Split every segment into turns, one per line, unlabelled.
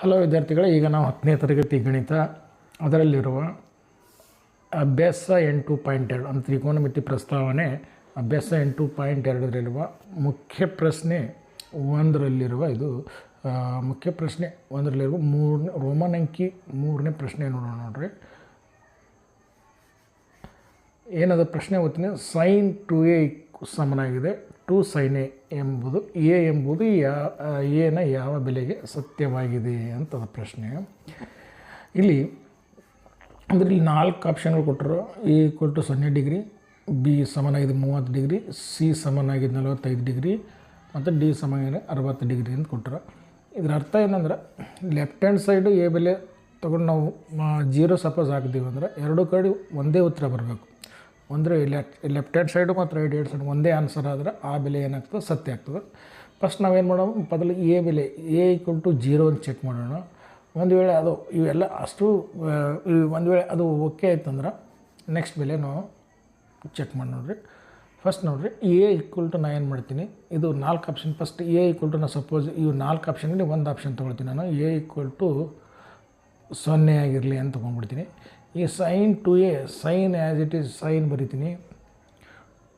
Hello ವಿದ್ಯಾರ್ಥಿಗಳೇ, ಈಗ ನಾವು ಹತ್ತನೇ ತರಗತಿ ಗಣಿತ ಅದರಲ್ಲಿರುವ ಅಭ್ಯಾಸ ಎಂಟು ಪಾಯಿಂಟ್ ಎರಡು ಅಂದರೆ ತ್ರಿಕೋನಮಿತಿ ಪ್ರಸ್ತಾವನೆ, ಅಭ್ಯಾಸ ಎಂಟು ಪಾಯಿಂಟ್ ಎರಡರಲ್ಲಿರುವ ಮುಖ್ಯ ಪ್ರಶ್ನೆ ಒಂದರಲ್ಲಿರುವ ಇದು ಮುಖ್ಯ ಪ್ರಶ್ನೆ ಒಂದರಲ್ಲಿರುವ ಮೂರನೇ, ರೋಮನ್ ಅಂಕಿ ಮೂರನೇ ಪ್ರಶ್ನೆ ನೋಡೋಣ ನೋಡ್ರಿ. ಏನದ ಪ್ರಶ್ನೆ ಓದ್ತೀನಿ ಸೈನ್ ಟು ಎ ಸಮನಾಗಿದೆ. ಟು ಸೈನ್ ಎಂಬುದು ಎ ಎಂಬುದು ಯಾ ಎನ ಯಾವ ಬೆಲೆಗೆ ಸತ್ಯವಾಗಿದೆ ಅಂತ ಪ್ರಶ್ನೆ. ಇಲ್ಲಿ ಅಂದರೆ ಇಲ್ಲಿ ನಾಲ್ಕು ಆಪ್ಷನ್ಗಳು ಕೊಟ್ಟರು. ಎ ಈಕ್ವಲ್ ಸೊನ್ನೆ ಡಿಗ್ರಿ ಬಿ ಸಮನಾಗಿದೆ ಮೂವತ್ತು ಡಿಗ್ರಿ ಸಿ ಸಮನಾಗಿದೆ ನಲವತ್ತೈದು ಡಿಗ್ರಿ, ಮತ್ತು ಡಿ ಸಮನಾಗಿದೆ ಅರವತ್ತು ಡಿಗ್ರಿ ಅಂತ ಕೊಟ್ಟರು. ಇದರ ಅರ್ಥ ಏನಂದ್ರೆ ಲೆಫ್ಟ್ ಹ್ಯಾಂಡ್ ಸೈಡು ಎ ಬೆಲೆ ತೊಗೊಂಡು ನಾವು ಜೀರೋ ಸಪೋಸ್ ಹಾಕ್ತೀವಿ ಅಂದ್ರೆ ಎರಡು ಕಡೆ ಒಂದೇ ಉತ್ತರ ಬರಬೇಕು. ಅಂದರೆ ಲೆಫ್ಟ್ ಲೆಫ್ಟ್ ಹ್ಯಾಂಡ್ ಸೈಡು ಮತ್ತು ರೈಟ್ ಹ್ಯಾಂಡ್ ಸೈಡ್ ಒಂದೇ ಆನ್ಸರ್ ಆದರೆ ಆ ಬೆಲೆ ಏನಾಗ್ತದೆ? ಸತ್ಯ ಆಗ್ತದೆ. ಫಸ್ಟ್ ನಾವೇನು ಮಾಡೋಣ? ಬದಲು ಎ ಬೆಲೆ ಎ ಈಕ್ವಲ್ ಟು ಜೀರೋ ಅಂತ ಚೆಕ್ ಮಾಡೋಣ. ಒಂದು ವೇಳೆ ಅದು ಇವೆಲ್ಲ ಅಷ್ಟು ಒಂದು ವೇಳೆ ಅದು ಓಕೆ ಆಯ್ತಂದ್ರೆ ನೆಕ್ಸ್ಟ್ ಬೆಲೆ ನಾವು ಚೆಕ್ ಮಾಡಿ ನೋಡ್ರಿ. ಫಸ್ಟ್ ನೋಡ್ರಿ ಎ ಈಕ್ವಲ್ ಟು ನಾ ಏನು ಮಾಡ್ತೀನಿ? ಇದು ನಾಲ್ಕು option first A equal to ನಾ ಸಪೋಸ್ ಇವು ನಾಲ್ಕು ಆಪ್ಷನಲ್ಲಿ ಒಂದು ಆಪ್ಷನ್ ತೊಗೊಳ್ತೀನಿ ನಾನು. ಎ ಈಕ್ವಲ್ ಟು ಸೊನ್ನೆ ಆಗಿರಲಿ ಅಂತ ತೊಗೊಂಡ್ಬಿಡ್ತೀನಿ. ಈ sine two A sine as it is sine ಬರಿತೀನಿ.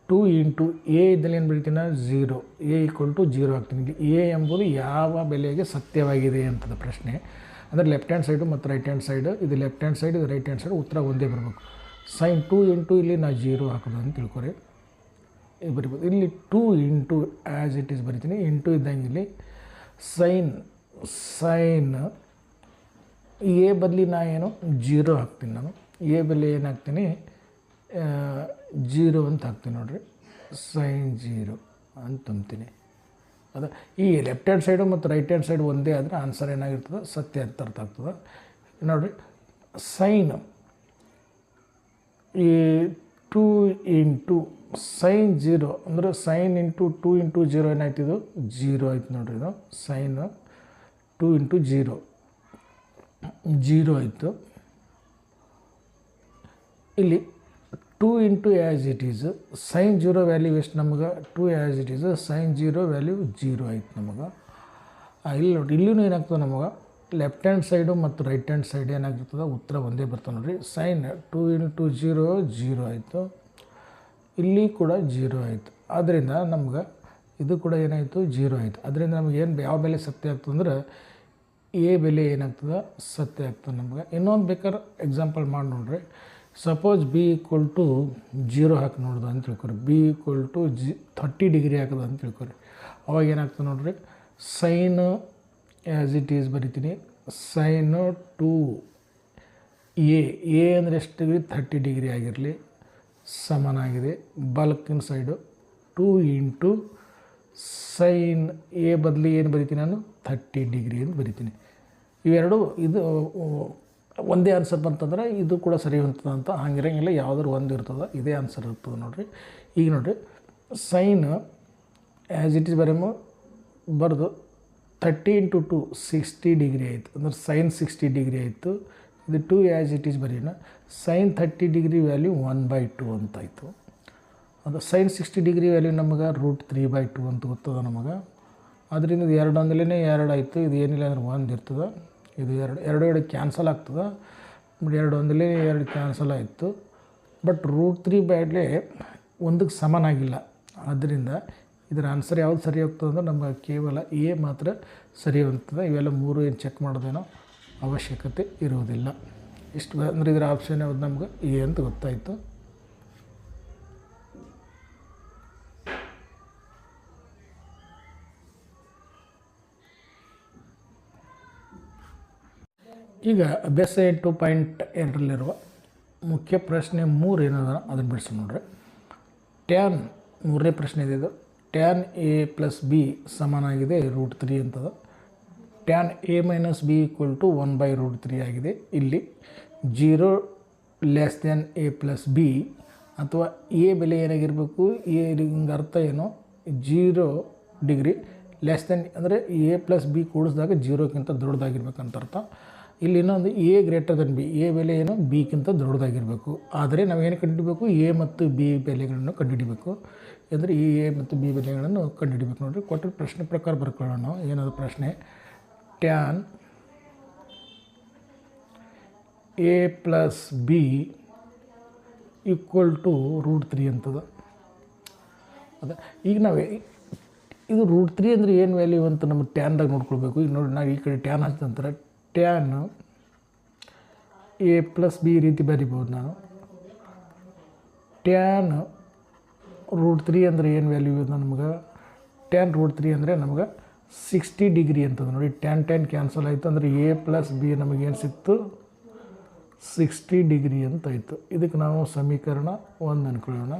ಟು ಇಂಟು ಎ ಇದ್ದಲ್ಲಿ ಏನು ಬರಿತೀನಿ? Zero A equal to zero ಆಗ್ತೀನಿ. ಇಲ್ಲಿ ಎ ಎಂಬುದು ಯಾವ ಬೆಲೆಗೆ ಸತ್ಯವಾಗಿದೆ ಅಂತದ ಪ್ರಶ್ನೆ. ಅಂದರೆ ಲೆಫ್ಟ್ ಹ್ಯಾಂಡ್ ಸೈಡು ಮತ್ತು ರೈಟ್ ಹ್ಯಾಂಡ್ ಸೈಡು ಇದು ಲೆಫ್ಟ್ ಹ್ಯಾಂಡ್ ಸೈಡ್ ಇದು ರೈಟ್ ಹ್ಯಾಂಡ್ ಸೈಡ್ ಉತ್ತರ ಒಂದೇ ಬರಬೇಕು. ಸೈನ್ ಟು ಇಂಟು ಇಲ್ಲಿ ನಾ ಜೀರೋ ಹಾಕೋದು ಅಂತ ತಿಳ್ಕೊರಿ. ಇದು ಬರಿಬೋದು. ಇಲ್ಲಿ two into as it is ಬರಿತೀನಿ. ಇಂಟು ಇದ್ದಂಗೆ ಇಲ್ಲಿ ಸೈನ್ ಸೈನ್ ಎ ಬದಲಿ ನಾ ಏನು? ಜೀರೋ ಹಾಕ್ತೀನಿ ನಾನು. ಎ ಬದಲಿ ಏನು ಹಾಕ್ತೀನಿ? ಜೀರೋ ಅಂತ ಹಾಕ್ತೀನಿ ನೋಡಿರಿ. ಸೈನ್ ಜೀರೋ ಅಂತ ತುಂಬ್ತೀನಿ. ಅದು, ಈ ಲೆಫ್ಟ್ ಹ್ಯಾಂಡ್ ಸೈಡು ಮತ್ತು ರೈಟ್ ಹ್ಯಾಂಡ್ ಸೈಡ್ ಒಂದೇ ಆದರೆ ಆನ್ಸರ್ ಏನಾಗಿರ್ತದೆ? ಸತ್ಯ ಅಂತ ಅರ್ಥ ಆಗ್ತದೆ. ನೋಡಿರಿ ಸೈನ್ ಈ ಟೂ ಇಂಟು ಸೈನ್ ಜೀರೋ ಅಂದರೆ sine into two into zero ಏನಾಯ್ತಿದ್ದು zero ಆಯ್ತು ನೋಡಿರಿ ಇದು. Sine two into zero zero ಆಯಿತು ಇಲ್ಲಿ two into as it is sine zero value ಎಷ್ಟು ನಮಗೆ? Two as it is sine zero value zero ಆಯ್ತು ನಮಗೆ. ಇಲ್ಲಿ ನೋಡಿ ಇಲ್ಲೂ ಏನಾಗ್ತದೆ ನಮಗೆ? ಲೆಫ್ಟ್ ಹ್ಯಾಂಡ್ ಸೈಡು ಮತ್ತು ರೈಟ್ ಹ್ಯಾಂಡ್ ಸೈಡ್ ಏನಾಗಿರ್ತದೆ ಉತ್ತರ ಒಂದೇ ಬರ್ತದೆ ನೋಡಿರಿ. Sine two into zero zero ಆಯಿತು. ಇಲ್ಲಿ ಕೂಡ ಜೀರೋ ಆಯಿತು. ಆದ್ದರಿಂದ ನಮ್ಗೆ ಇದು ಕೂಡ ಏನಾಯಿತು? ಜೀರೋ ಆಯಿತು. ಅದರಿಂದ ನಮ್ಗೆ ಏನು ಯಾವ ಬೆಲೆ ಸತ್ಯ ಆಗ್ತದೆ ಅಂದ್ರೆ ಎ ಬೆಲೆ ಏನಾಗ್ತದೆ ಸತ್ಯ ಆಗ್ತದೆ ನಮ್ಗೆ. ಇನ್ನೊಂದು ಬೇಕಾದ್ರೆ ಎಕ್ಸಾಂಪಲ್ ಮಾಡಿ ನೋಡ್ರಿ. Suppose B equal to zero ಹಾಕಿ ನೋಡ್ದು ಅಂತ ತಿಳ್ಕೊರಿ. B equal to G thirty degree ಹಾಕೋದು ಅಂತ ತಿಳ್ಕೊರಿ. ಅವಾಗ ಏನಾಗ್ತದೆ ನೋಡ್ರಿ? ಸೈನ್ ಆ್ಯಸ್ ಇಟ್ ಈಸ್ ಬರಿತೀನಿ. ಸೈನು ಟು ಎ ಎ ಅಂದರೆ ಎಷ್ಟು ಡಿಗ್ರಿ ಥರ್ಟಿ ಡಿಗ್ರಿ ಆಗಿರಲಿ. ಸಮನಾಗಿದೆ ಬಲ್ಕಿನ side two into sine A ಬದಲಿ ಏನು ಬರಿತೀನಿ ನಾನು? ಥರ್ಟಿ ಡಿಗ್ರಿ ಅಂತ ಬರಿತೀನಿ. ಇವೆರಡು ಇದು ಒಂದೇ ಆನ್ಸರ್ ಬಂತಂದ್ರೆ ಇದು ಕೂಡ ಸರಿ ಹೊಂತದ ಅಂತ ಹಂಗಿರಂಗಿಲ್ಲ. ಯಾವುದಾದ್ರು ಒಂದು ಇರ್ತದೆ, ಇದೇ ಆನ್ಸರ್ ಇರ್ತದೆ ನೋಡಿರಿ. ಈಗ ನೋಡಿರಿ, ಸೈನ್ ಆ್ಯಸ್ ಇಟ್ ಈಸ್ ಬರೆಮ ಬರೆದು thirty into two sixty degree ಆಯಿತು. ಅಂದ್ರೆ ಸೈನ್ ಸಿಕ್ಸ್ಟಿ ಡಿಗ್ರಿ ಆಯಿತು. ಇದು two as it is ಬರೀನ. Sine thirty degree value one by two ಅಂತಾಯಿತು. ಅದು ಸೈನ್ ಸಿಕ್ಸ್ಟಿ ಡಿಗ್ರಿ ವ್ಯಾಲ್ಯೂ ನಮಗೆ ರೂಟ್ ತ್ರೀ ಬೈ ಟು ಅಂತ ಗೊತ್ತದ ನಮಗೆ. ಅದರಿಂದ ಇದು ಎರಡು ಅಂದಲೇ ಎರಡು ಆಯಿತು, ಇದು ಏನಿಲ್ಲ ಅಂದ್ರೆ ಒಂದು ಇರ್ತದೆ. ಇದು ಎರಡು ಎರಡು ಎರಡು ಕ್ಯಾನ್ಸಲ್ ಆಗ್ತದೆ. ಬಟ್ ಎರಡು ಒಂದಲೇ ಎರಡು ಕ್ಯಾನ್ಸಲ್ ಆಯಿತು. ಬಟ್ ರೂಟ್ ತ್ರೀ ಬ್ಯಾಡ್ಲೆ ಒಂದಕ್ಕೆ ಸಮನಾಗಿಲ್ಲ. ಆದ್ದರಿಂದ ಇದರ ಆನ್ಸರ್ ಯಾವುದು ಸರಿ ಹೋಗ್ತದೆ ಅಂದ್ರೆ ನಮಗೆ ಕೇವಲ ಎ ಮಾತ್ರ ಸರಿ ಹೋಗ್ತದೆ. ಇವೆಲ್ಲ ಮೂರು ಏನು ಚೆಕ್ ಮಾಡೋದೇನೋ ಅವಶ್ಯಕತೆ ಇರುವುದಿಲ್ಲ. ಇಷ್ಟು ಅಂದರೆ ಇದರ ಆಪ್ಷನ್ ಯಾವ್ದು ನಮ್ಗೆ ಎ ಅಂತ ಗೊತ್ತಾಯಿತು. ಈಗ ಅಭ್ಯಾಸ ಟು ಪಾಯಿಂಟ್ ಎರಡರಲ್ಲಿರುವ ಮುಖ್ಯ ಪ್ರಶ್ನೆ ಮೂರು ಏನದ ಅದನ್ನು ಬಿಡಿಸಿ ನೋಡ್ರಿ. ಟ್ಯಾನ್ ಮೂರನೇ ಪ್ರಶ್ನೆ ಇದೆ ಇದು. ಟ್ಯಾನ್ ಎ ಪ್ಲಸ್ ಬಿ ಸಮನಾಗಿದೆ ರೂಟ್ ತ್ರೀ ಅಂತದ. Tan A minus B equal to one by root three ಆಗಿದೆ. ಇಲ್ಲಿ zero less than A plus B ಅಥವಾ ಎ ಬೆಲೆ ಏನಾಗಿರಬೇಕು? ಎ ಹಿಂಗೆ ಅರ್ಥ ಏನು? ಜೀರೋ ಡಿಗ್ರಿ ಲೆಸ್ ದೆನ್ ಅಂದರೆ ಎ ಪ್ಲಸ್ ಬಿ ಕೂಡಿಸಿದಾಗ ಜೀರೋಕ್ಕಿಂತ ದೊಡ್ಡದಾಗಿರ್ಬೇಕಂತ ಅರ್ಥ. ಇಲ್ಲಿ ಇನ್ನೊಂದು A greater than B A ಬೆಲೆ ಏನು ಬಿಗಿಂತ ದೊಡ್ಡದಾಗಿರಬೇಕು. ಆದರೆ ನಾವೇನು ಕಂಡುಹಿಡಬೇಕು? ಎ ಮತ್ತು ಬಿ ಬೆಲೆಗಳನ್ನು ಕಂಡುಹಿಡಬೇಕು. ಅಂದರೆ ಈ ಎ ಮತ್ತು ಬಿ ಬೆಲೆಗಳನ್ನು ಕಂಡುಹಿಡಬೇಕು. ನೋಡಿರಿ, ಕೊಟ್ಟರೆ ಪ್ರಶ್ನೆ ಪ್ರಕಾರ ಬರ್ಕೊಳ್ಳೋಣ ಏನಾದರೂ ಏನದು ಪ್ರಶ್ನೆ? Tan A plus B equal to root three ಅಂತದ. ಅದ, ಈಗ ನಾವೇ ಇದು ರೂಟ್ ತ್ರೀ ಅಂದರೆ ಏನು ವ್ಯಾಲ್ಯೂ ಅಂತ ನಮ್ಮ ಟ್ಯಾನ್ದಾಗ ನೋಡ್ಕೊಳ್ಬೇಕು. ಈಗ ನೋಡಿ ನಾವು ಈ ಕಡೆ ಟ್ಯಾನ್ ಹಾಕಿದ ನಂತರ ಟ್ಯಾನ್ ಎ ಪ್ಲಸ್ ಬಿ ರೀತಿ ಬರಿಬೋದು ನಾನು ಟ್ಯಾನ್ ರೂಟ್ ತ್ರೀ ಅಂದರೆ ಏನು ವ್ಯಾಲ್ಯೂ ಇದೆ ನಮ್ಗೆ? ಟ್ಯಾನ್ ರೂಟ್ ತ್ರೀ ಅಂದರೆ ನಮ್ಗೆ ಸಿಕ್ಸ್ಟಿ ಡಿಗ್ರಿ ಅಂತದ ನೋಡಿ. ಟ್ಯಾನ್ ಟ್ಯಾನ್ ಕ್ಯಾನ್ಸಲ್ ಆಯಿತು ಅಂದರೆ ಎ ಪ್ಲಸ್ ಬಿ ನಮಗೇನು ಸಿಕ್ತು? ಸಿಕ್ಸ್ಟಿ ಡಿಗ್ರಿ ಅಂತ ಆಯಿತು. ಇದಕ್ಕೆ ನಾವು ಸಮೀಕರಣ ಒಂದು ಅಂದ್ಕೊಳ್ಳೋಣ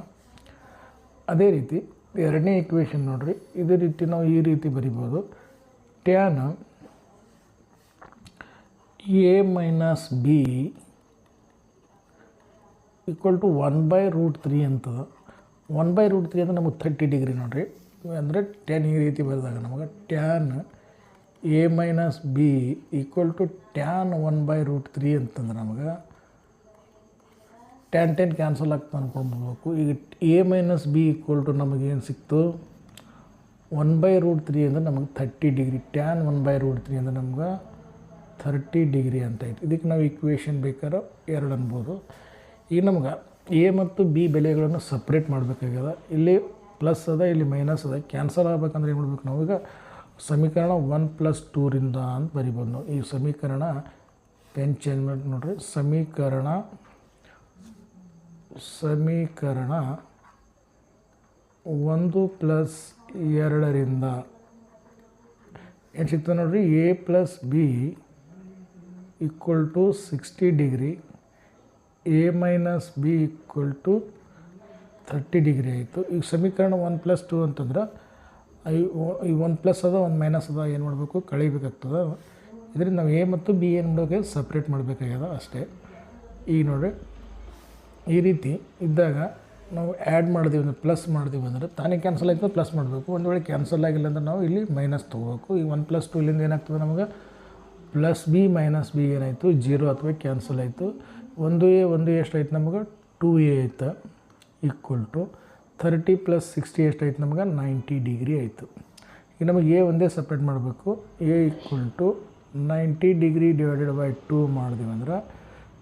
ಅದೇ ರೀತಿ ಎರಡನೇ ಇಕ್ವೇಷನ್ ನೋಡ್ರಿ. ಇದೇ ರೀತಿ ನಾವು ಈ ರೀತಿ ಬರಿಬೋದು. Tan A minus B equal to one by root three ಅಂತದ. ಒನ್ ಬೈ ರೂಟ್ ತ್ರೀ ಅಂದರೆ ನಮಗೆ ಥರ್ಟಿ ಡಿಗ್ರಿ ನೋಡಿರಿ. ಅಂದರೆ ಟ್ಯಾನ್ ಈ ರೀತಿ ಬರೆದಾಗ ನಮಗೆ tan A minus B equal to tan one by root three ಅಂತಂದ್ರೆ ನಮಗೆ ಟ್ಯಾನ್ ಟೆನ್ ಕ್ಯಾನ್ಸಲ್ ಆಗ್ತಾ ಅನ್ಕೊಂಡ್ಬಿಡ್ಬೇಕು ಈಗ A minus B equal to ನಮಗೇನು ಸಿಕ್ತು? ಒನ್ ಬೈ ರೂಟ್ ತ್ರೀ ಅಂದರೆ ನಮಗೆ thirty degree tan one by root three ಅಂದರೆ ನಮ್ಗೆ ಥರ್ಟಿ ಡಿಗ್ರಿ ಅಂತ ಐತೆ. ಇದಕ್ಕೆ ನಾವು ಇಕ್ವೇಷನ್ ಬೇಕಾದ್ರೆ ಎರಡು ಅನ್ಬೋದು. ಈಗ ನಮ್ಗೆ ಎ ಮತ್ತು ಬಿ ಬೆಲೆಗಳನ್ನು ಸಪ್ರೇಟ್ ಮಾಡಬೇಕಾಗ್ಯದ. ಇಲ್ಲಿ ಪ್ಲಸ್ ಅದ, ಇಲ್ಲಿ ಮೈನಸ್ ಅದ. ಕ್ಯಾನ್ಸಲ್ ಆಗ್ಬೇಕಂದ್ರೆ ಏನು ಮಾಡ್ಬೇಕು ನಾವು ಈಗ ಸಮೀಕರಣ ಒನ್ ಪ್ಲಸ್ ಟೂರಿಂದ ಅಂತ ಬರಿಬೋದು ನಾವು. ಈ ಸಮೀಕರಣ ಪೆನ್ ಚೇಂಜ್ ಮಾಡಿ ನೋಡ್ರಿ. ಸಮೀಕರಣ ಸಮೀಕರಣ ಒಂದು ಪ್ಲಸ್ ಎರಡರಿಂದ ಏನು ಸಿಗ್ತದೆ ನೋಡಿರಿ? A plus B equal to sixty degree A minus B equal to thirty degree ಆಯಿತು. ಈಗ ಸಮೀಕರಣ ಒನ್ ಪ್ಲಸ್ ಟು ಅಂತಂದ್ರೆ, ಐ ಈ ಒನ್ ಪ್ಲಸ್ ಅದ ಒಂದು ಮೈನಸ್ ಅದ, ಏನು ಮಾಡಬೇಕು? ಕಳಿಬೇಕಾಗ್ತದೆ. ಇದರಿಂದ ನಾವು ಎ ಮತ್ತು ಬಿ ಏನು ಮಾಡೋಕೆ? ಸಪ್ರೇಟ್ ಮಾಡಬೇಕಾಗ್ಯದ ಅಷ್ಟೇ. ಈಗ ನೋಡಿರಿ, ಈ ರೀತಿ ಇದ್ದಾಗ ನಾವು ಆ್ಯಡ್ ಮಾಡಿದೀವಿ ಅಂದರೆ ಪ್ಲಸ್ ಮಾಡಿದೀವಿ ಅಂದರೆ ತಾನೇ ಕ್ಯಾನ್ಸಲ್ ಆಯ್ತು ಪ್ಲಸ್ ಮಾಡಬೇಕು. ಒಂದು ವೇಳೆ ಕ್ಯಾನ್ಸಲ್ ಆಗಿಲ್ಲ ಅಂದ್ರೆ ನಾವು ಇಲ್ಲಿ ಮೈನಸ್ ತೊಗೋಬೇಕು. ಈ ಒನ್ ಪ್ಲಸ್ ಟು ಇಲ್ಲಿಂದ ಏನಾಗ್ತದೆ ನಮಗೆ? ಪ್ಲಸ್ ಬಿ ಮೈನಸ್ ಬಿ ಏನಾಯಿತು? ಜೀರೋ ಅಥವಾ ಕ್ಯಾನ್ಸಲ್ ಆಯಿತು. ಒಂದು ಎ, ಒಂದು ಎಷ್ಟಾಯ್ತು ನಮಗೆ? ಟೂ ಎ ಆಯ್ತು? Equal to thirty plus sixty ಎಷ್ಟಾಯ್ತು ನಮಗೆ? ನೈಂಟಿ ಡಿಗ್ರಿ ಆಯಿತು. ಈಗ ನಮಗೆ ಎ ಒಂದೇ ಸಪ್ರೇಟ್ ಮಾಡಬೇಕು. A equal to ninety degree divided by two ಮಾಡಿದೀವಿ ಅಂದ್ರೆ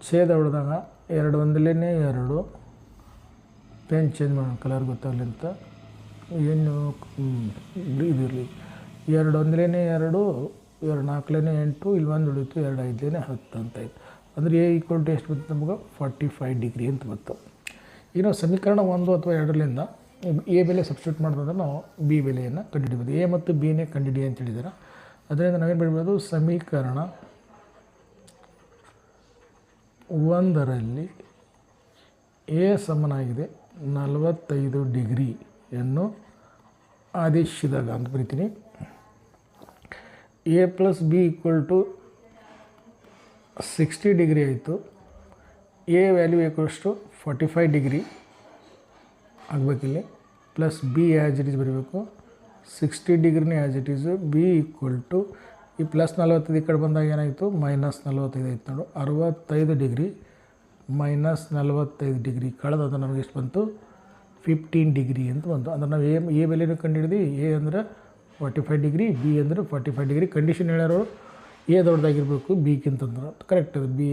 ಛೇದ ಹೊಡೆದಾಗ ಎರಡು ಒಂದಲೇ ಎರಡು. ಪೆನ್ ಚೇಂಜ್ ಮಾಡೋಣ ಕಲರ್ ಗೊತ್ತಾಗಲಿ ಅಂತ ಏನು ಇದಿರಲಿ ಎರಡು ಒಂದಲೇ ಎರಡು ಎರಡು ನಾಲ್ಕಲೇ ಎಂಟು, ಇಲ್ಲಿ ಒಂದು ಉಳಿತು ಎರಡು ಐದಲೇ ಹತ್ತು ಅಂತ ಇತ್ತು. ಅಂದರೆ ಎ ಈಕ್ವಲ್ ಟು ಎಷ್ಟು ಬಂತು ನಮಗೆ? ಫಾರ್ಟಿ ಫೈವ್ ಡಿಗ್ರಿ ಅಂತ ಬಂತು ಈಗ ನಾವು ಸಮೀಕರಣ ಒಂದು ಅಥವಾ ಎರಡರಿಂದ ಎ ಬೆಲೆ ಸಬ್ಸ್ಟಿಟ್ಯೂಟ್ ಮಾಡಿದ್ರೆ ನಾವು ಬಿ ಬೆಲೆಯನ್ನು ಕಂಡುಹಿಡಿಬೋದು. ಎ ಮತ್ತು ಬಿನೇ ಕಂಡುಹಿಡಿ ಅಂತ ಹೇಳಿದಾರೆ. ಅದರಿಂದ ನಾವೇನು ಬಿಡ್ಬೋದು ಸಮೀಕರಣ ಒಂದರಲ್ಲಿ ಎ ಸಮನಾಗಿದೆ, ನಲವತ್ತೈದು ಡಿಗ್ರಿಯನ್ನು ಆದೇಶಿಸಿದಾಗ ಅಂತ ಬರಿತೀನಿ. A plus B equal to sixty degree ಆಯಿತು. A value equals to forty five degree ಆಗಬೇಕಿಲ್ಲಿ plus B as it is ಬರೀಬೇಕು. Sixty ಡಿಗ್ರಿನೇ as it is B equal to ಈ ಪ್ಲಸ್ ನಲ್ವತ್ತೈದು ಈ ಕಡೆ ಬಂದಾಗ ಏನಾಯಿತು? ಮೈನಸ್ ನಲವತ್ತೈದು ಆಯ್ತು ನೋಡು. ಅರವತ್ತೈದು ಡಿಗ್ರಿ ಮೈನಸ್ ನಲವತ್ತೈದು ಡಿಗ್ರಿ ಕಳೆದ ನಮಗೆ ಎಷ್ಟು ಬಂತು? ಫಿಫ್ಟೀನ್ ಡಿಗ್ರಿ ಅಂತ ಬಂತು. ಅಂದ್ರೆ ನಾವು ಎ ಎ ಬೆಲೆನೂ ಕಂಡುಹಿಡಿದು ಎ ಅಂದರೆ ಫಾರ್ಟಿ ಫೈವ್ ಡಿಗ್ರಿ ಬಿ ಅಂದರೆ ಫಾರ್ಟಿ ಫೈವ್ ಡಿಗ್ರಿ ಕಂಡೀಷನ್ ಹೇಳೋರು ಎ ದೊಡ್ಡದಾಗಿರಬೇಕು ಬಿಗಿಂತಂದ್ರೆ ಕರೆಕ್ಟ್ ಅದು ಬಿ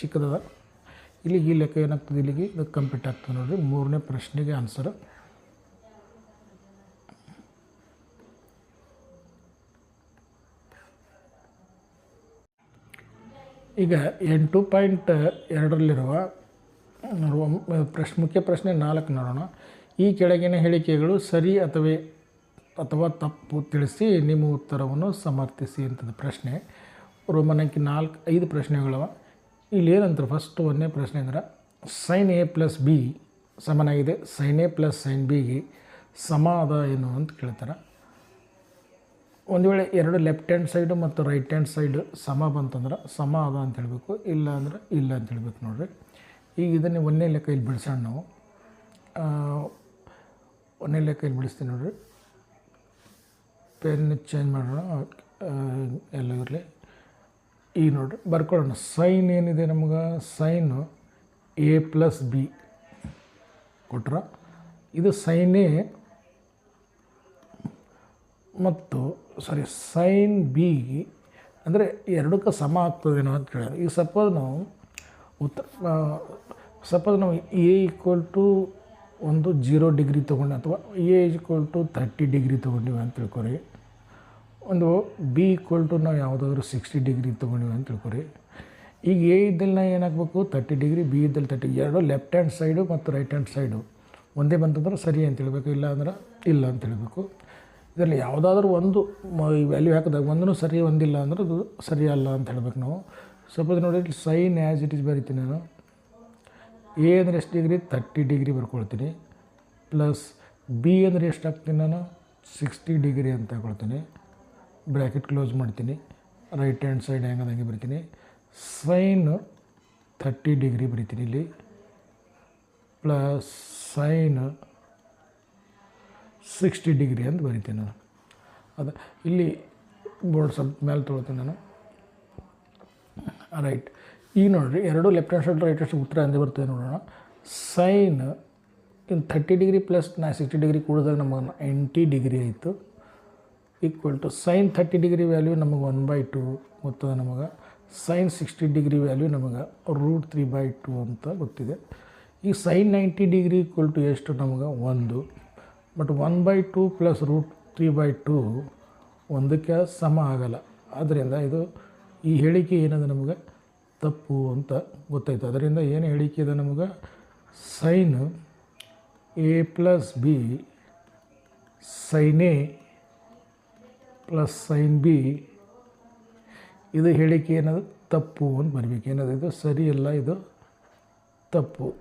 ಚಿಕ್ಕದದ. ಇಲ್ಲಿಗೆ ಈ ಲೆಕ್ಕ ಏನಾಗ್ತದೆ ಇಲ್ಲಿಗೆ? ಇದು ಕಂಪ್ಲೀಟ್ ಆಗ್ತದೆ ನೋಡಿರಿ. ಮೂರನೇ ಪ್ರಶ್ನೆಗೆ ಆನ್ಸರ್ ಈಗ ಎಂಟು ಪಾಯಿಂಟ್ ಎರಡರಲ್ಲಿರುವ ಪ್ರಶ್ನೆ, ಮುಖ್ಯ ಪ್ರಶ್ನೆ ನಾಲ್ಕು ನೋಡೋಣ. ಈ ಕೆಳಗಿನ ಹೇಳಿಕೆಗಳು ಸರಿ ಅಥವಾ ಅಥವಾ ತಪ್ಪು ತಿಳಿಸಿ ನಿಮ್ಮ ಉತ್ತರವನ್ನು ಸಮರ್ಥಿಸಿ ಅಂತದ ಪ್ರಶ್ನೆ. ರೋಮನಕ್ಕೆ ನಾಲ್ಕು, ಐದು ಪ್ರಶ್ನೆಗಳವ. ಇಲ್ಲಿ ಏನಂತಾರೆ ಫಸ್ಟ್ ಒಂದನೇ ಪ್ರಶ್ನೆ ಅಂದ್ರೆ ಸೈನ್ ಎ ಪ್ಲಸ್ ಬಿ ಸಮನಾಗಿದೆ. ಸೈನ್ ಎ ಪ್ಲಸ್ ಸೈನ್ ಬಿಗೆ ಸಮ ಅದ ಏನು ಅಂತ ಕೇಳ್ತಾರೆ. ಒಂದು ವೇಳೆ ಎರಡು ಲೆಫ್ಟ್ ಹ್ಯಾಂಡ್ ಸೈಡು ಮತ್ತು ರೈಟ್ ಹ್ಯಾಂಡ್ ಸೈಡು ಸಮ ಬಂತಂದ್ರೆ ಸಮ ಅದ ಅಂತ ಹೇಳಬೇಕು. ಇಲ್ಲ ಅಂದ್ರೆ ಇಲ್ಲ ಅಂತ ಹೇಳ್ಬೇಕು ನೋಡಿರಿ. ಈಗ ಇದನ್ನೇ ಒಂದನೇ ಲೆಕ್ಕ ಇಲ್ಲಿ ಬಿಡಿಸೋಣ ನಾವು. ಒಂದನೇ ಲೆಕ್ಕ ಇಲ್ಲಿ ಬಿಡಿಸ್ತೀನಿ ನೋಡ್ರಿ. ಪೆನ್ ಚೇಂಜ್ ಮಾಡೋಣ ಎಲ್ಲ ಇರಲಿ. ಈಗ ನೋಡ್ರಿ, ಬರ್ಕೊಳ್ಳೋಣ. ಸೈನ್ ಏನಿದೆ ನಮ್ಗೆ? ಸೈನು ಎ ಪ್ಲಸ್ ಬಿ ಕೊಟ್ರ? ಇದು ಸೈನೇ ಮತ್ತು ಸಾರಿ ಸೈನ್ ಬಿ ಅಂದರೆ ಎರಡಕ್ಕೆ ಸಮ ಆಗ್ತದೇನೋ ಅಂತ ಕೇಳಿದ್ರೆ. ಈಗ ಸಪೋಸ್ ನಾವು ಉತ್ತರ ಸಪೋಸ್ ನಾವು ಎ ಈಕ್ವಲ್ ಟು ಒಂದು ಜೀರೋ ಡಿಗ್ರಿ ತೊಗೊಂಡು ಅಥವಾ A equal to thirty degree ತೊಗೊಂಡಿವಿ ಅಂತ ತಿಳ್ಕೊರಿ. ಒಂದು ಬಿ ಈಕ್ವಲ್ ಟು ನಾವು ಯಾವುದಾದ್ರೂ ಸಿಕ್ಸ್ಟಿ ಡಿಗ್ರಿ ತೊಗೊಂಡಿವಿ ಅಂತ ತಿಳ್ಕೊರಿ. ಈಗ ಎ ಇದ್ದಲ್ಲಿ ನಾವು ಏನಾಗಬೇಕು? ತರ್ಟಿ ಡಿಗ್ರಿ ಬಿ ಇದ್ದಲ್ಲಿ ತರ್ಟಿ ಎರಡು ಲೆಫ್ಟ್ ಹ್ಯಾಂಡ್ ಸೈಡು ಮತ್ತು ರೈಟ್ ಹ್ಯಾಂಡ್ ಸೈಡು ಒಂದೇ ಬಂತಂದ್ರೆ ಸರಿ ಅಂತ ಹೇಳಬೇಕು. ಇಲ್ಲ ಅಂದ್ರೆ ಇಲ್ಲ ಅಂತ ಹೇಳಬೇಕು. ಇದರಲ್ಲಿ ಯಾವುದಾದ್ರೂ ಒಂದು ವ್ಯಾಲ್ಯೂ ಹಾಕಿದಾಗ ಒಂದೂ ಸರಿ, ಒಂದಿಲ್ಲ ಅಂದ್ರೆ ಅದು ಸರಿ ಅಲ್ಲ ಅಂತ ಹೇಳ್ಬೇಕು ನಾವು. ಸಪೋಸ್ ನೋಡಿ ಸೈನ್ ಆ್ಯಸ್ ಇಟ್ ಈಸ್ ಬರಿತೀನಿ ನಾನು. ಎ ಅಂದರೆ ಎಷ್ಟು ಡಿಗ್ರಿ ತರ್ಟಿ ಡಿಗ್ರಿ ಬರ್ಕೊಳ್ತೀನಿ. ಪ್ಲಸ್ ಬಿ ಅಂದರೆ ಎಷ್ಟು ಹಾಕ್ತೀನಿ ನಾನು? ಸಿಕ್ಸ್ಟಿ ಡಿಗ್ರಿ ಅಂತ ಹಾಕೊಳ್ತೀನಿ ಬ್ರ್ಯಾಕೆಟ್ ಕ್ಲೋಸ್ ಮಾಡ್ತೀನಿ. ರೈಟ್ ಹ್ಯಾಂಡ್ ಸೈಡ್ ಹ್ಯಾಂಗದಂಗೆ ಬರ್ತೀನಿ. ಸೈನ್ ಥರ್ಟಿ ಡಿಗ್ರಿ ಬರಿತೀನಿ ಇಲ್ಲಿ. ಪ್ಲಸ್ ಸೈನ್ ಸಿಕ್ಸ್ಟಿ ಡಿಗ್ರಿ ಅಂತ ಬರಿತೀನಿ ನಾನು. ಅದು, ಇಲ್ಲಿ ಬೋರ್ಡ್ ಸ್ವಲ್ಪ ಮೇಲೆ ತೊಳ್ತೀನಿ ನಾನು. ರೈಟ್ ಈಗ ನೋಡಿರಿ ಎರಡು left hand side right hand side ಉತ್ತರ ಅಂದೇ ಬರ್ತದೆ ನೋಡೋಣ. Sine in thirty degree plus ನಾ ಸಿಕ್ಸ್ಟಿ ಡಿಗ್ರಿ ಕೂಡಿದಾಗ ನಮಗೆ ನೈಂಟಿ ಡಿಗ್ರಿ ಆಯಿತು. Equal to sine thirty degree value ನಮಗೆ ಒನ್ ಬೈ ಟು ಗೊತ್ತದ ನಮಗೆ? ಸೈನ್ ಸಿಕ್ಸ್ಟಿ ಡಿಗ್ರಿ ವ್ಯಾಲ್ಯೂ ನಮಗೆ ರೂಟ್ ತ್ರೀ ಬೈ ಟು ಅಂತ ಗೊತ್ತಿದೆ. ಈ sine ninety degree equal to ಎಷ್ಟು ನಮಗೆ? ಒಂದು. But one by two plus root three by two ಒಂದಕ್ಕೆ ಸಮ ಆಗಲ್ಲ. ಆದ್ದರಿಂದ ಇದು ಈ ಹೇಳಿಕೆ ಏನದು ನಮಗೆ? ತಪ್ಪು ಅಂತ ಗೊತ್ತಾಯ್ತು. ಅದರಿಂದ ಏನು ಹೇಳಿಕೆ ಇದೆ ನಮಗೆ? Sine A plus B, sine A plus sine B. ಇದು ಹೇಳಿಕೆ ಏನದು ತಪ್ಪು ಅಂತ ಬರಬೇಕು. ಏನದು ಇದು? ಸರಿಯಲ್ಲ ಇದು? ತಪ್ಪು.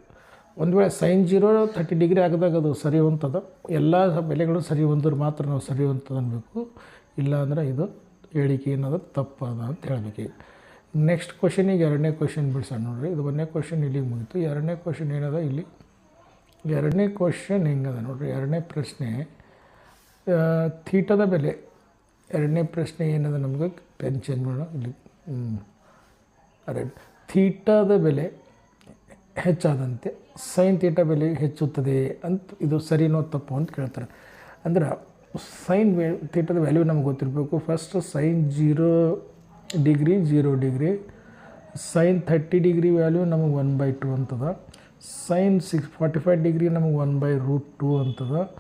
ಒಂದು ವೇಳೆ ಸೈನ್ ಜೀರೋ ತರ್ಟಿ ಡಿಗ್ರಿ ಆಗಿದಾಗ ಅದು ಸರಿ ಹೊಂತದ ಎಲ್ಲ ಬೆಲೆಗಳು ಸರಿ ಹೊಂದ್ರೆ ಮಾತ್ರ ನಾವು ಸರಿ ಹೊಂತದ ಅನ್ಬೇಕು ಇಲ್ಲ ಅಂದ್ರೆ ಇದು ಹೇಳಿಕೆ ಏನದ? ತಪ್ಪದ ಅಂತ ಹೇಳ್ಬೇಕು. ನೆಕ್ಸ್ಟ್ ಕ್ವಶನಿಗೆ ಎರಡನೇ ಕ್ವಶನ್ ಬಿಡ್ಸೋಣ ನೋಡಿರಿ. ಇದು ಒಂದನೇ ಕ್ವಶನ್ ಇಲ್ಲಿಗೆ ಮುಗಿತು. ಎರಡನೇ ಕ್ವಶನ್ ಏನದ ಇಲ್ಲಿ? ಎರಡನೇ ಕ್ವಶನ್ ಹೆಂಗದ ನೋಡಿರಿ? ಎರಡನೇ ಪ್ರಶ್ನೆ ಥೀಟದ ಬೆಲೆ. ಎರಡನೇ ಪ್ರಶ್ನೆ ಏನದ ನಮಗೆ? ಪೆನ್ ಚೇಂಜ್ ಮಾಡೋಣ. ಇಲ್ಲಿ ರೈಟ್ ಥೀಟದ ಬೆಲೆ ಹೆಚ್ಚಾದಂತೆ ಸೈನ್ ಥೀಟ ಬೆಲೆ ಹೆಚ್ಚುತ್ತದೆ ಅಂತ ಇದು ಸರಿನೋ ತಪ್ಪು ಅಂತ ಕೇಳ್ತಾರೆ. ಅಂದ್ರೆ ಸೈನ್ ವೇ ಥೀಟದ ವ್ಯಾಲ್ಯೂ ನಮ್ಗೆ ಗೊತ್ತಿರಬೇಕು. First sine zero degree, zero degree. Sine thirty degree value ನಮಗೆ ಒನ್ ಬೈ ಟು ಅಂತದ. Sine six forty five degree ನಮಗೆ ಒನ್ ಬೈ ರೂಟ್ ಟು ಅಂತದ.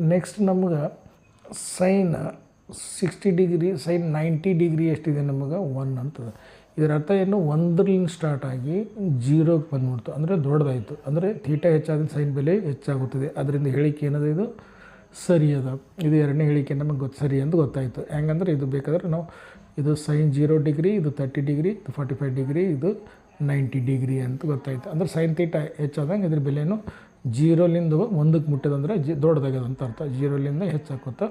ನೆಕ್ಸ್ಟ್ ನಮ್ಗೆ sine sixty degree sine ninety degree ಎಷ್ಟಿದೆ ನಮಗೆ? One ಅಂತದ. ಇದರ ಅರ್ಥ ಏನು? ಒಂದರಿಂದ ಸ್ಟಾರ್ಟ್ ಆಗಿ ಜೀರೋಗೆ ಬಂದ್ಬಿಡ್ತು. ಅಂದರೆ ದೊಡ್ಡದಾಯಿತು. ಅಂದರೆ ಥೀಟ ಹೆಚ್ಚಾದ ಸೈನ್ ಬೆಲೆ ಹೆಚ್ಚಾಗುತ್ತದೆ. ಅದರಿಂದ ಹೇಳಿಕೆ ಏನದ ಇದು? ಸರಿಯದ. ಇದು ಎರಡನೇ ಹೇಳಿಕೆ ನಮಗೆ ಗೊತ್ತು ಸರಿ ಅಂತ ಗೊತ್ತಾಯಿತು. ಹೆಂಗಂದ್ರೆ ಇದು ಬೇಕಾದ್ರೆ ನಾವು ಇದು ಸೈನ್ ಜೀರೋ ಡಿಗ್ರಿ ಇದು ತರ್ಟಿ ಡಿಗ್ರಿ ಇದು ಫಾರ್ಟಿ ಫೈವ್ ಡಿಗ್ರಿ ಇದು ನೈಂಟಿ ಡಿಗ್ರಿ ಅಂತ ಗೊತ್ತಾಯಿತು. ಅಂದ್ರೆ ಸೈನ್ ತೀಟ ಹೆಚ್ಚಾದಂಗೆ ಇದ್ರ ಬೆಲೆಯೂ ಜೀರೋಲಿಂದ ಒಂದಕ್ಕೆ ಮುಟ್ಟಿದಂದ್ರೆ ಜಿ ದೊಡ್ಡದಾಗ್ಯದ ಅಂತ ಅರ್ಥ. ಜೀರೋಲಿಂದ ಹೆಚ್ಚಾಕೋತ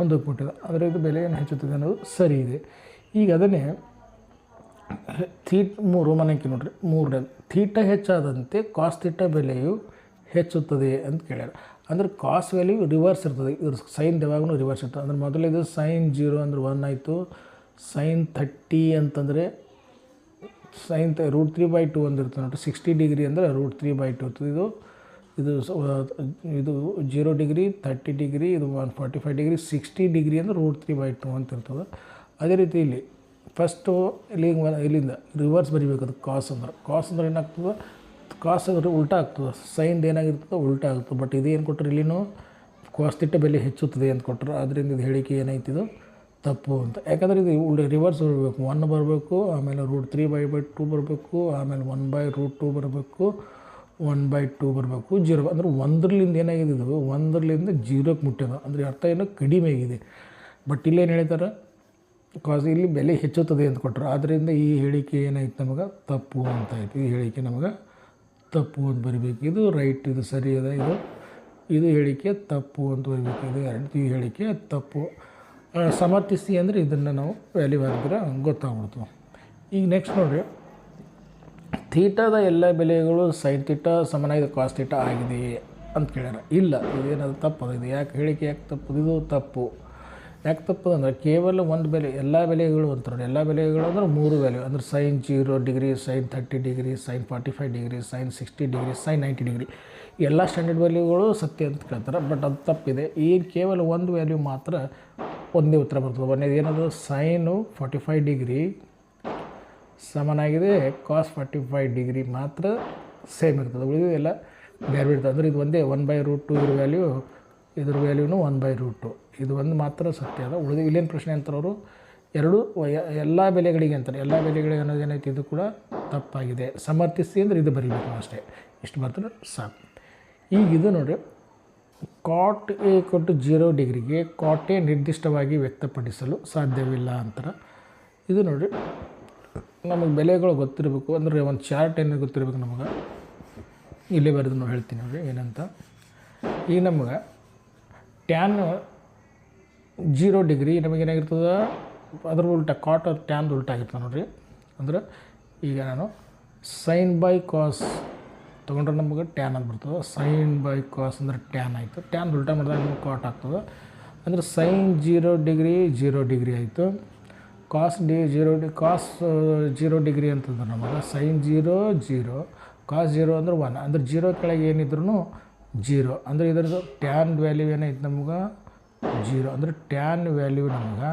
ಒಂದಕ್ಕೆ ಮುಟ್ಟಿದ. ಆದರೆ ಇದು ಬೆಲೆ ಏನು ಹೆಚ್ಚುತ್ತದೆ ಅನ್ನೋದು ಸರಿ ಇದೆ. ಈಗ ಅದನ್ನೇ ಥೀಟ್ ಮೂರು ಮನೆಗೆ ನೋಡ್ರಿ. ಮೂರರಲ್ಲಿ ಥೀಟ ಹೆಚ್ಚಾದಂತೆ ಕಾಸ್ ತೀಟ ಬೆಲೆಯು ಹೆಚ್ಚುತ್ತದೆ ಅಂತ ಕೇಳ್ಯಾರ. ಅಂದ್ರೆ ಕಾಸ್ ವ್ಯಾಲ್ಯೂ ರಿವರ್ಸ್ ಇರ್ತದೆ. ಇದ್ರ ಸೈನ್ ಯಾವಾಗೂ ರಿವರ್ಸ್ ಇರ್ತದೆ. ಅಂದ್ರೆ ಮೊದಲು ಇದು ಸೈನ್ ಜೀರೋ ಅಂದ್ರೆ ಒನ್ ಆಯಿತು. ಸೈನ್ ಥರ್ಟಿ ಅಂತಂದರೆ ಸೈನ್ ತ ರೂಟ್ ತ್ರೀ ಬೈ ಟು ಅಂದಿರ್ತದೆ ನೋಡ್ರಿ. ಸಿಕ್ಸ್ಟಿ ಡಿಗ್ರಿ ಅಂದರೆ ರೂಟ್ ತ್ರೀ ಬೈ ಟು ಇರ್ತದೆ. ಇದು ಇದು ಇದು ಜೀರೋ ಡಿಗ್ರಿ ತರ್ಟಿ ಡಿಗ್ರಿ, ಇದು one forty five degree, sixty degree ಅಂದರೆ ರೂಟ್ ತ್ರೀ ಬೈ ಟು ಅಂತ ಇರ್ತದೆ ಅದೇ ರೀತಿ ಇಲ್ಲಿ ಫಸ್ಟು ಇಲ್ಲಿ ಇಲ್ಲಿಂದ ರಿವರ್ಸ್ ಬರಿಬೇಕು ಅದು ಕಾಸ್ ಅಂದ್ರೆ. ಕಾಸ್ ಅಂದ್ರೆ ಏನಾಗ್ತದೆ? ಕಾಸ್ ಅಂದ್ರೆ ಉಲ್ಟಾ ಆಗ್ತದೆ. ಸೈನ್ದು ಏನಾಗಿರ್ತದೆ? ಉಲ್ಟಾ ಆಗ್ತದೆ. ಬಟ್ ಇದೇನು ಕೊಟ್ಟರು ಇಲ್ಲಿನೂ ಕಾಸ್ ತಿಟ್ಟ ಬೆಲೆ ಹೆಚ್ಚುತ್ತದೆ ಅಂತ ಕೊಟ್ಟರು ಅದರಿಂದ ಇದು ಹೇಳಿಕೆ ಏನಾಯ್ತಿದು ತಪ್ಪು ಅಂತ. ಯಾಕಂದರೆ ಇದು ರಿವರ್ಸ್ ಬರಬೇಕು. ಒನ್ ಬರಬೇಕು, ಆಮೇಲೆ root three by by two ಬರಬೇಕು, ಆಮೇಲೆ ಒನ್ ಬೈ ರೂಟ್ ಟು ಬರಬೇಕು ಒನ್ ಬೈ ಟೂ ಬರಬೇಕು, ಜೀರೋ. ಅಂದ್ರೆ ಒಂದರಲಿಂದ ಏನಾಗಿದೆ ಇದು? ಒಂದರಲಿಂದ ಜೀರೋಕ್ಕೆ ಮುಟ್ಟ್ಯದ ಅಂದರೆ ಅರ್ಥ ಏನೋ ಕಡಿಮೆ ಆಗಿದೆ. ಬಟ್ ಇಲ್ಲೇನು ಹೇಳ್ತಾರೆ? ಕಾಸ್ ಇಲ್ಲಿ ಬೆಲೆ ಹೆಚ್ಚುತ್ತದೆ ಅಂತ ಕೊಟ್ಟರು ಆದ್ದರಿಂದ ಈ ಹೇಳಿಕೆ ಏನಾಯ್ತು ನಮಗೆ? ತಪ್ಪು ಅಂತ ಆಯಿತು. ಈ ಹೇಳಿಕೆ ನಮಗೆ ತಪ್ಪು ಅಂತ ಬರಿಬೇಕು. ಇದು ರೈಟ್ ಇದು ಸರಿ ಅದ. ಇದು ಇದು ಹೇಳಿಕೆ ತಪ್ಪು ಅಂತ ಬರಬೇಕು. ಇದು ಎರಡು. ಈ ಹೇಳಿಕೆ ತಪ್ಪು. ಸಮರ್ಥಿಸಿ ಅಂದರೆ ಇದನ್ನು ನಾವು ವ್ಯಾಲ್ಯೂ ಹಾಕಿದ್ರೆ ಗೊತ್ತಾಗ್ಬಿಡ್ತು. ಈಗ ನೆಕ್ಸ್ಟ್ ನೋಡಿರಿ ಥೀಟಾದ ಎಲ್ಲ ಬೆಲೆಗಳು ಸೈನ್ ಥೀಟ ಸಮನಾಗಿದೆ ಕಾಸ್ ಥೀಟ ಆಗಿದೆಯೇ ಅಂತ ಕೇಳ್ಯಾರ. ಇಲ್ಲ, ಇದೇನದು ತಪ್ಪು, ಇದು ಯಾಕೆ ಹೇಳಿಕೆ ಯಾಕೆ ತಪ್ಪು, ಇದು ತಪ್ಪು. ಯಾಕೆ ತಪ್ಪು ಅಂದರೆ ಕೇವಲ ಒಂದು ಬೆಲೆ, ಎಲ್ಲ ಬೆಲೆಗಳು ಅಂತಾರೆ ಎಲ್ಲ ಬೆಲೆಗಳು ಅಂದ್ರೆ ಮೂರು ವ್ಯಾಲ್ಯೂ ಅಂದ್ರೆ sine zero degree sine thirty degree sine forty five degree sine sixty degree sine ninety degree ಎಲ್ಲ ಸ್ಟ್ಯಾಂಡರ್ಡ್ ವ್ಯಾಲ್ಯೂಗಳು ಸತ್ಯ ಅಂತ ಕೇಳ್ತಾರೆ ಬಟ್ ಅದು ತಪ್ಪಿದೆ. ಈ ಕೇವಲ ಒಂದು ವ್ಯಾಲ್ಯೂ ಮಾತ್ರ ಒಂದೇ ಉತ್ತರ ಬರ್ತದೆ. ಒಂದೇ ಏನದು? ಸೈನು ಫಾರ್ಟಿ ಫೈವ್ ಡಿಗ್ರಿ ಸಮನಾಗಿದೆ. ಕಾಸ್ ಫಾರ್ಟಿ ಫೈವ್ ಡಿಗ್ರಿ ಮಾತ್ರ ಸೇಮ್ ಇರ್ತದೆ. ಉಳಿದು ಎಲ್ಲ ಬೇರೆ ಇರ್ತದೆ. ಅಂದರೆ ಇದು ಒಂದೇ ಒನ್ ಬೈ ರೂಟ್ ಟು ಇದ್ರ ವ್ಯಾಲ್ಯೂ ಇದ್ರ ವ್ಯಾಲ್ಯೂನು ಒನ್ ಬೈ ರೂಟ್ ಇದು ಒಂದು ಮಾತ್ರ ಸತ್ಯ ಅದ. ಉಳಿದು ಇಲ್ಲೇನು ಪ್ರಶ್ನೆ ಅಂತಾರೆ ಅವರು? ಎರಡು ಎಲ್ಲ ಬೆಲೆಗಳಿಗೆ ಅಂತಾರೆ. ಎಲ್ಲ ಬೆಲೆಗಳಿಗೆ ಅನ್ನೋದು ಇದು ಕೂಡ ತಪ್ಪಾಗಿದೆ. ಸಮರ್ಥಿಸಿ ಅಂದರೆ ಇದು ಬರೀಬೇಕು ಅಷ್ಟೇ. ಇಷ್ಟು ಬರ್ತದೆ ಸಾಕು. ಈಗ ಇದು ನೋಡಿರಿ. ಕಾಟ್ ಎ ಕೊಟ್ಟು ಜೀರೋ ಡಿಗ್ರಿಗೆ ಕಾಟೆ ನಿರ್ದಿಷ್ಟವಾಗಿ ವ್ಯಕ್ತಪಡಿಸಲು ಸಾಧ್ಯವಿಲ್ಲ ಅಂತಾರೆ. ಇದು ನೋಡಿ, ನಮಗೆ ಬೆಲೆಗಳು ಗೊತ್ತಿರಬೇಕು, ಅಂದರೆ ಒಂದು ಚಾರ್ಟ್ ಏನು ಗೊತ್ತಿರಬೇಕು ನಮಗೆ? ಇಲ್ಲಿ ಬರೆದು ನಾವು ಹೇಳ್ತೀನಿ ನೋಡಿ, ಏನಂತ. ಈಗ ನಮಗೆ ಟ್ಯಾನ್ ಜೀರೋ ಡಿಗ್ರಿ ನಮಗೇನಾಗಿರ್ತದೆ ಅದ್ರ ಉಲ್ಟ ಕಾಟ್ ಟ್ಯಾನ್ ಉಲ್ಟಾಗಿರ್ತದೆ ನೋಡಿರಿ. ಅಂದ್ರೆ ಈಗ ನಾನು ಸೈನ್ ಬೈ ಕಾಸ್ ತೊಗೊಂಡ್ರೆ ನಮಗೆ ಟ್ಯಾನ್ ಅಂತ ಬರ್ತದೆ. ಸೈನ್ ಬೈ ಕಾಸ್ ಅಂದ್ರೆ ಟ್ಯಾನ್ ಆಯಿತು. ಟ್ಯಾನ್ ಉಲ್ಟಾ ಮಾಡಿದಾಗ ನಮಗೆ ಕಾಟ್ ಆಗ್ತದೆ. ಅಂದರೆ sine zero degree zero degree ಆಯಿತು. Cos D zero D cos zero degree ಅಂತಂದ್ರೆ ನಮಗೆ sine zero zero cos zero ಅಂದ್ರೆ ಒನ್ ಅಂದ್ರೆ ಜೀರೋ ಕೆಳಗೆ ಏನಿದ್ರು ಜೀರೋ ಅಂದರೆ ಇದ್ರದ್ದು ಟ್ಯಾನ್ ವ್ಯಾಲ್ಯೂ ಏನಾಯ್ತು ನಮ್ಗೆ? ಜೀರೋ ಅಂದರೆ ಟ್ಯಾನ್ ವ್ಯಾಲ್ಯೂ ನಮ್ಗೆ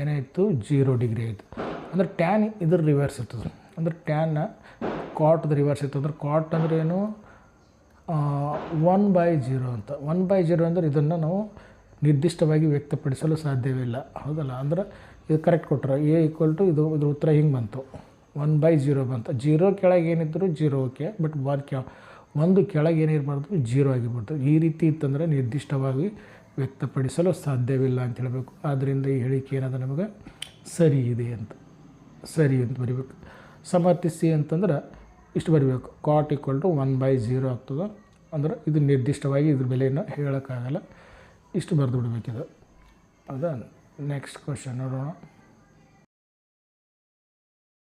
ಏನಾಯಿತು? ಜೀರೋ ಡಿಗ್ರಿ ಆಯಿತು. ಅಂದ್ರೆ ಟ್ಯಾನ್ ಇದ್ರ ರಿವರ್ಸ್ ಇರ್ತದೆ. ಅಂದ್ರೆ ಟ್ಯಾನ್ ಕಾಟ್ದು ರಿವರ್ಸ್ ಇತ್ತು. ಅಂದ್ರೆ ಕಾಟ್ ಅಂದ್ರೆ ಏನು? ಒನ್ ಬೈ ಜೀರೋ ಅಂತ. ಒನ್ ಬೈ ಜೀರೋ ಅಂದರೆ ಇದನ್ನು ನಾವು ನಿರ್ದಿಷ್ಟವಾಗಿ ವ್ಯಕ್ತಪಡಿಸಲು ಸಾಧ್ಯವಿಲ್ಲ. ಹೌದಲ್ಲ? ಅಂದ್ರೆ ಇದು ಕರೆಕ್ಟ್ ಕೊಟ್ಟರೆ ಎ ಈಕ್ವಲ್ ಟು ಇದು, ಇದ್ರ ಉತ್ತರ ಹಿಂಗೆ ಬಂತು. ಒನ್ ಬೈ ಜೀರೋ ಬಂತು. ಜೀರೋ ಕೆಳಗೆ ಏನಿದ್ರು ಜೀರೋ ಓಕೆ ಬಟ್ ಒನ್ ಕೆ, ಒಂದು ಕೆಳಗೆ ಏನಿರಬಾರ್ದು ಜೀರೋ ಆಗಿಬಿಡ್ತು. ಈ ರೀತಿ ಇತ್ತಂದರೆ ನಿರ್ದಿಷ್ಟವಾಗಿ ವ್ಯಕ್ತಪಡಿಸಲು ಸಾಧ್ಯವಿಲ್ಲ ಅಂತ ಹೇಳಬೇಕು. ಆದ್ದರಿಂದ ಈ ಹೇಳಿಕೆ ಏನದ ನಮಗೆ ಸರಿ ಇದೆ ಅಂತ. ಸರಿ ಅಂತ ಬರಿಬೇಕು. ಸಮರ್ಥಿಸಿ ಅಂತಂದ್ರೆ ಇಷ್ಟು ಬರಿಬೇಕು. Cot equal to one by zero ಆಗ್ತದೆ. ಅಂದ್ರೆ ಇದು ನಿರ್ದಿಷ್ಟವಾಗಿ ಇದ್ರ ಬೆಲೆಯನ್ನು ಹೇಳೋಕ್ಕಾಗಲ್ಲ. ಇಷ್ಟು ಬರೆದು ಬಿಡಬೇಕಿದು. ಅದ ನೆಕ್ಸ್ಟ್ ಕ್ವಶನ್ ನೋಡೋಣ.